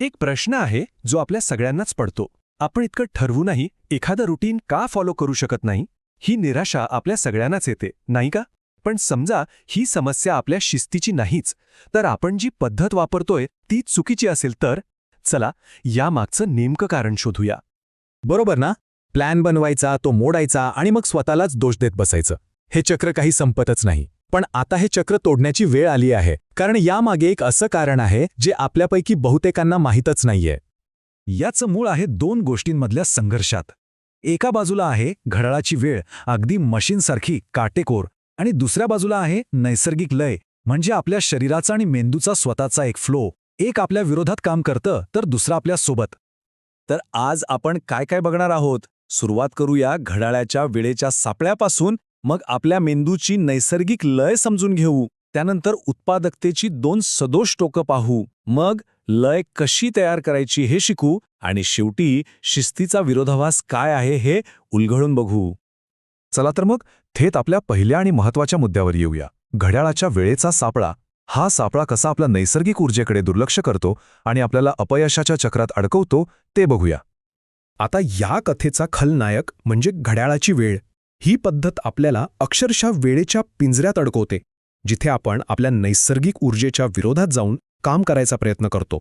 एक प्रश्न आहे जो आपल्या सगळ्यांनाच पडतो. आपण इतकं ठरवूनही एखादं रुटीन का फॉलो करू शकत नाही? ही निराशा आपल्या सगळ्यांनाच येते नाही का? पण समजा ही समस्या आपल्या शिस्तीची नाहीच तर आपण जी पद्धत वापरतोय ती चुकीची असेल तर? चला यामागचं नेमकं कारण शोधूया. बरोबर ना? प्लॅन बनवायचा तो मोडायचा आणि मग स्वतःलाच दोष देत बसायचं. हे चक्र काही संपतच नाही. पण आता हे चक्र तोडण्याची वेळ आली आहे कारण यामागे एक असं कारण आहे जे आपल्यापैकी बहुतेकांना माहीतच नाहीये. याचं मूळ आहे दोन गोष्टींमधल्या संघर्षात. एका बाजूला आहे घड्याळाची वेळ अगदी मशीनसारखी काटेकोर आणि दुसऱ्या बाजूला आहे नैसर्गिक लय म्हणजे आपल्या शरीराचा आणि मेंदूचा स्वतःचा एक फ्लो एक आपल्या विरोधात काम करतं तर दुसरा आपल्यासोबत. तर आज आपण काय काय बघणार आहोत? सुरुवात करूया घड्याळाच्या वेळेच्या सापळ्यापासून मग आपल्या मेंदूची नैसर्गिक लय समजून घेऊ. त्यानंतर उत्पादकतेची दोन सदोष टोकं पाहू. मग लय कशी तयार करायची हे शिकू आणि शेवटी शिस्तीचा विरोधाभास काय आहे हे उलगडून बघू. चला तर मग थेट आपल्या पहिल्या आणि महत्त्वाच्या मुद्द्यावर येऊया. घड्याळाच्या वेळेचा सापळा. हा सापळा कसा आपल्या नैसर्गिक ऊर्जेकडे दुर्लक्ष करतो आणि आपल्याला अपयशाच्या चक्रात अडकवतो ते बघूया. आता या कथेचा खलनायक म्हणजे घड्याळाची वेळ. ही पद्धत आपल्याला अक्षरशः वेळेच्या पिंजऱ्यात अडकवते जिथे आपण आपल्या नैसर्गिक ऊर्जेच्या विरोधात जाऊन काम करायचा प्रयत्न करतो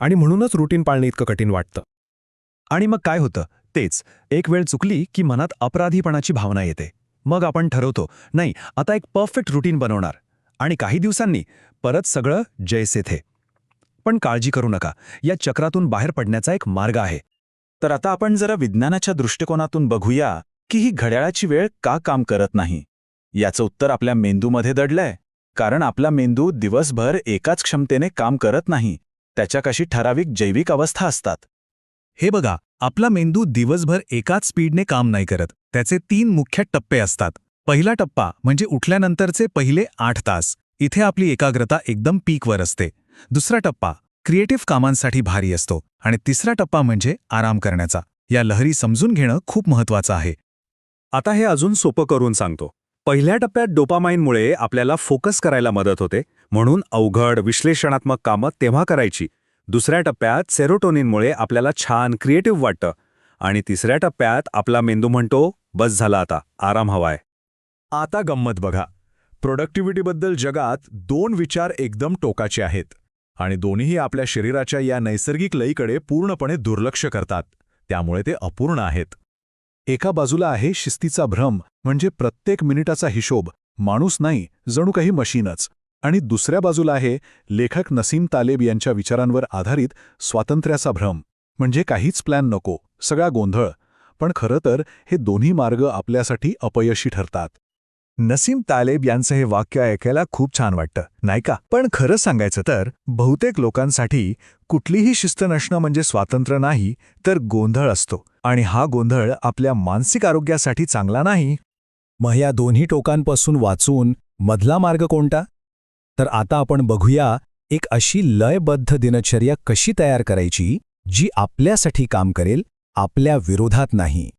आणि म्हणूनच रुटीन पाळणे इतकं कठीण वाटतं. आणि मग काय होतं? तेच एक वेळ चुकली की मनात अपराधीपणाची भावना येते. मग आपण ठरवतो नाही आता एक परफेक्ट रुटीन बनवणार. आणि काही दिवसांनी परत सगळं जैसे थे. पण काळजी करू नका या चक्रातून बाहेर पडण्याचा एक मार्ग आहे. तर आता आपण जरा विज्ञानाच्या दृष्टिकोनातून बघूया की ही घड्याळाची वेळ का काम करत नाही? याचं उत्तर आपल्या मेंदूमध्ये दडलंय. कारण आपला मेंदू दिवसभर एकाच क्षमतेने काम करत नाही. त्याच्याकाशी ठराविक जैविक अवस्था असतात. हे बघा आपला मेंदू दिवसभर एकाच स्पीडने काम नाही करत. त्याचे तीन मुख्य टप्पे असतात. पहिला टप्पा म्हणजे उठल्यानंतरचे पहिले आठ तास. इथे आपली एकाग्रता एकदम पीकवर असते. दुसरा टप्पा क्रिएटिव्ह कामांसाठी भारी असतो. आणि तिसरा टप्पा म्हणजे आराम करण्याचा. या लहरी समजून घेणं खूप महत्वाचं आहे. आता हे अजून सोपं करून सांगतो. पहिल्या टप्प्यात डोपामाइनमुळे आपल्याला फोकस करायला मदत होते म्हणून अवघड विश्लेषणात्मक कामं तेव्हा करायची. दुसऱ्या टप्प्यात सेरोटोनिनमुळे आपल्याला छान क्रिएटिव्ह वाटतं. आणि तिसऱ्या टप्प्यात आपला मेंदू म्हणतो बस झाला आता आराम हवाय. आता गंमत बघा. प्रोडक्टिव्हिटीबद्दल जगात दोन विचार एकदम टोकाचे आहेत. आणि दोन्हीही आपल्या शरीराच्या या नैसर्गिक लयीकडे पूर्णपणे दुर्लक्ष करतात. त्यामुळे ते अपूर्ण आहेत. एका बाजूला आहे शिस्तीचा भ्रम म्हणजे प्रत्येक मिनिटाचा हिशोब माणूस नाही जणू काही मशीनच. आणि दुसऱ्या बाजूला आहे लेखक नसीम तालेब यांच्या विचारांवर आधारित स्वातंत्र्याचा भ्रम. म्हणजे काहीच प्लॅन नको सगळा गोंधळ. पण खरं तर हे दोन्ही मार्ग आपल्यासाठी अपयशी ठरतात. नसीम तालेब यांचं हे वाक्य ऐकायला खूप छान वाटतं नाही का? पण खरं सांगायचं तर बहुतेक लोकांसाठी कुठलीही शिस्त नसणं म्हणजे स्वातंत्र्य नाही तर गोंधळ असतो. आणि हा गोंधळ आपल्या मानसिक आरोग्यासाठी चांगला नाही. मग या दोन्ही टोकांपासून वाचून मधला मार्ग कोणता? तर आता आपण बघूया एक अशी लयबद्ध दिनचर्या कशी तयार करायची जी आपल्यासाठी काम करेल आपल्या विरोधात नाही.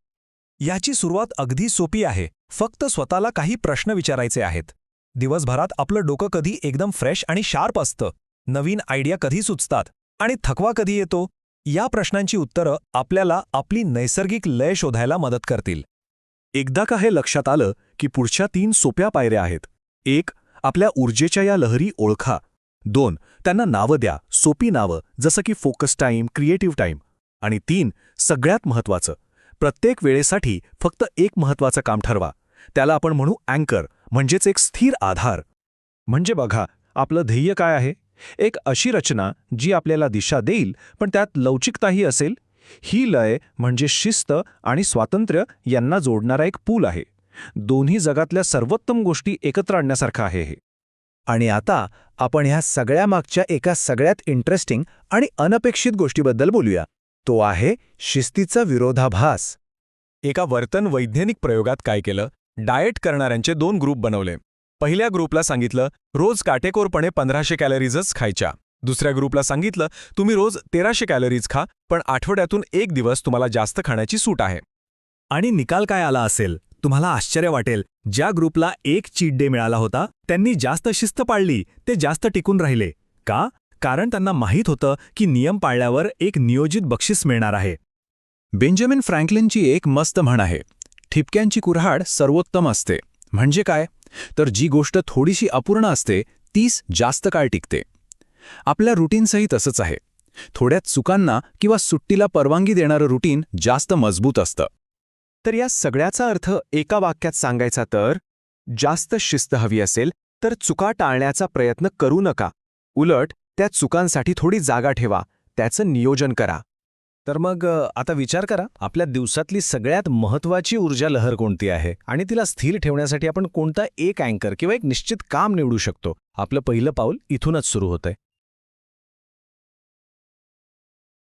याची सुरुवात अगदी सोपी आहे. फक्त स्वतःला काही प्रश्न विचारायचे आहेत. दिवसभरात आपलं डोकं कधी एकदम फ्रेश आणि शार्प असतं. नवीन आयडिया कधी सुचतात आणि थकवा कधी येतो? या प्रश्नांची उत्तरं आपल्याला आपली नैसर्गिक लय शोधायला मदत करतील. एकदा का हे लक्षात आलं की पुढच्या तीन सोप्या पायऱ्या आहेत. एक आपल्या ऊर्जेच्या या लहरी ओळखा. दोन त्यांना नावं द्या. सोपी नावं जसं की फोकस टाईम क्रिएटिव्ह टाईम आणि तीन सगळ्यात महत्त्वाचं प्रत्येक वेळेसाठी फक्त एक महत्त्वाचं काम ठरवा. त्याला आपण म्हणू अँकर म्हणजेच एक स्थिर आधार. म्हणजे बघा आपलं ध्येय काय आहे? एक अशी रचना जी आपल्याला दिशा देईल पण त्यात लवचिकताही असेल. ही लय म्हणजे शिस्त आणि स्वातंत्र्य यांना जोडणारा एक पूल आहे. दोन्ही जगातल्या सर्वोत्तम गोष्टी एकत्र आणण्यासारखं आहे हे. आणि आता आपण ह्या सगळ्या मागच्या एका सगळ्यात इंटरेस्टिंग आणि अनपेक्षित गोष्टीबद्दल बोलूया. तो आहे शिस्तीचा विरोधाभास. एका वर्तन वैज्ञानिक प्रयोगात काय केलं? डाएट करणाऱ्यांचे दोन ग्रुप बनवले. पहिल्या ग्रुपला सांगितलं रोज काटेकोरपणे पंधराशे कॅलरीजच खायच्या. दुसऱ्या ग्रुपला सांगितलं तुम्ही रोज तेराशे कॅलरीज खा पण आठवड्यातून एक दिवस तुम्हाला जास्त खाण्याची सूट आहे. आणि निकाल काय आला असेल? तुम्हाला आश्चर्य वाटेल ज्या ग्रुपला एक चीट डे मिळाला होता त्यांनी जास्त शिस्त पाळली ते जास्त टिकून राहिले. का? कारण त्यांना माहीत होतं की नियम पाळल्यावर एक नियोजित बक्षीस मिळणार आहे. बेंजामिन फ्रँकलिनची एक मस्त म्हण आहे. ठिपक्यांची कुऱ्हाड सर्वोत्तम असते. म्हणजे काय? तर जी गोष्ट थोडीशी अपूर्ण असते तीच जास्त काळ टिकते. आपल्या रुटीनसही तसंच आहे. थोड्या चुकांना किंवा सुट्टीला परवानगी देणारं रुटीन जास्त मजबूत असतं. तर या सगळ्याचा अर्थ एका वाक्यात सांगायचा तर जास्त शिस्त हवी असेल तर चुका टाळण्याचा प्रयत्न करू नका. उलट त्या चुकांसाठी थोडी जागा ठेवा. त्याचं नियोजन करा. तर मग आता विचार करा आपल्या दिवसातली सगळ्यात महत्वाची ऊर्जा लहर कोणती आहे? आणि तिला स्थिर ठेवण्यासाठी आपण कोणता एक अँकर किंवा एक निश्चित काम निवडू शकतो? आपलं पहिलं पाऊल इथूनच सुरू होतंय.